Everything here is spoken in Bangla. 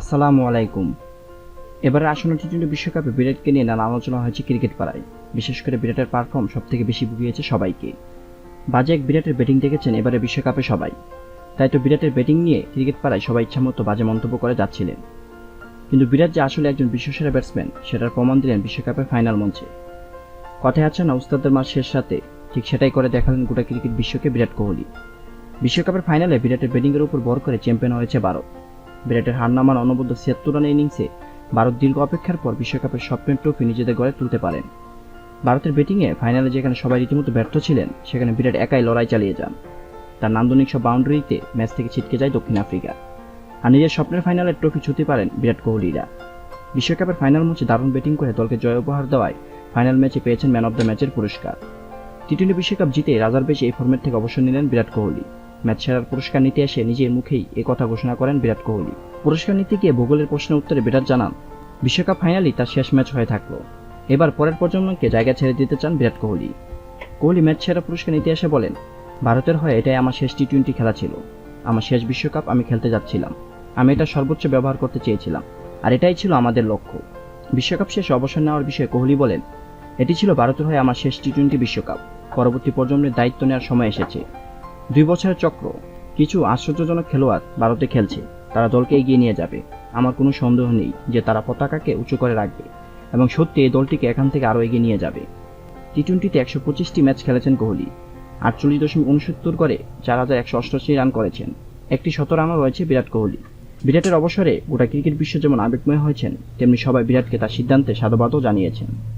আসসালামু আলাইকুম। এবারে আসন্ন টি টোয়েন্টি বিশ্বকাপে বিরাটকে নিয়ে নানা আলোচনা হয়েছে ক্রিকেট পাড়ায়। বিশেষ করে বিরাটের পারফর্ম সব থেকে বেশি ভুগিয়েছে সবাইকে। বাজে এক বিরাটের ব্যাটিং দেখেছেন এবারে বিশ্বকাপে সবাই। তাই তো বিরাটের ব্যাটিং নিয়ে ক্রিকেট পাড়ায় সবাই ইচ্ছামতো বাজে মন্তব্য করে যাচ্ছিলেন। কিন্তু বিরাট যে আসলে একজন বিশ্বসেরা ব্যাটসম্যান সেটার প্রমাণ দিলেন বিশ্বকাপের ফাইনাল মঞ্চে। কথায় আছে না উস্তাদের মার শেষ রাতে? ঠিক সেটাই করে দেখালেন গোটা ক্রিকেট বিশ্বকে বিরাট কোহলি। বিশ্বকাপের ফাইনালে বিরাটের ব্যাটিংয়ের উপর বর করে চ্যাম্পিয়ন হয়েছে ভারত। বিরাটের হার নামান অনবদ্য ছিয়াত্তর রানের ইনিংসে ভারত দীর্ঘ অপেক্ষার পর বিশ্বকাপের স্বপ্নের ট্রফি নিজেদের গড়ে তুলতে পারেন। ভারতের ব্যাটিংয়ে ফাইনালে যেখানে সবাই রীতিমতো ব্যর্থ ছিলেন, সেখানে বিরাট একাই লড়াই চালিয়ে যান। তার নান্দনিক সব বাউন্ডারিতে ম্যাচ থেকে ছিটকে যায় দক্ষিণ আফ্রিকা। আর নিজের স্বপ্নের ফাইনালের ট্রফি ছুতে পারেন বিরাট কোহলিরা। বিশ্বকাপের ফাইনাল ম্যাচে দারুণ ব্যাটিং করে দলকে জয় উপহার দেওয়ায় ফাইনাল ম্যাচে পেয়েছেন ম্যান অব দ্য ম্যাচের পুরস্কার। টি টোয়েন্টি বিশ্বকাপ জিতে রাজার বেশি এই ফর্মেট থেকে অবসর নিলেন বিরাট কোহলি। ম্যাচ সেরার পুরস্কার নিতে এসে নিজের মুখেই এ কথা ঘোষণা করেন বিরাট কোহলি। পুরস্কার নিতে গিয়ে ভূগোলের প্রশ্নের উত্তরে বিরাট জানান, বিশ্বকাপ ফাইনালই তার শেষ ম্যাচ হয়ে থাকল। এবার পরের প্রজন্মকে জায়গা ছেড়ে দিতে চান বিরাট কোহলি। কোহলি ম্যাচ সেরা পুরস্কার নিতে এসে বলেন, ভারতের হয়ে এটাই আমার শেষ টি টোয়েন্টি খেলা ছিল। আমার শেষ বিশ্বকাপ আমি খেলতে যাচ্ছিলাম। আমি এটা সর্বোচ্চ ব্যবহার করতে চেয়েছিলাম। আর এটাই ছিল আমাদের লক্ষ্য। বিশ্বকাপ শেষে অবসর নেওয়ার বিষয়ে কোহলি বলেন, এটি ছিল ভারতের হয়ে আমার শেষ টি টোয়েন্টি বিশ্বকাপ। পরবর্তী প্রজন্মের দায়িত্ব নেওয়ার সময় এসেছে। দুই বছরের চক্র। কিছু আশ্চর্যজনক খেলোয়াড় ভারতে খেলছে। তারা দলকে এগিয়ে নিয়ে যাবে। আমার কোনো সন্দেহ নেই যে তারা পতাকাকে উঁচু করে রাখবে এবং সত্যি এই দলটিকে এখান থেকে আরও এগিয়ে নিয়ে যাবে। টি টোয়েন্টিতে একশো পঁচিশটি ম্যাচ খেলেছেন কোহলি। আটচল্লিশ দশমিক উনসত্তর করে চার হাজার একশো অষ্টআশি রান করেছেন। একটি শত রানও রয়েছে বিরাট কোহলি। বিরাটের অবসরে গোটা ক্রিকেট বিশ্ব যেমন আবেগময় হয়েছেন, তেমনি সবাই বিরাটকে তার সিদ্ধান্তে সাধুবাদও জানিয়েছেন।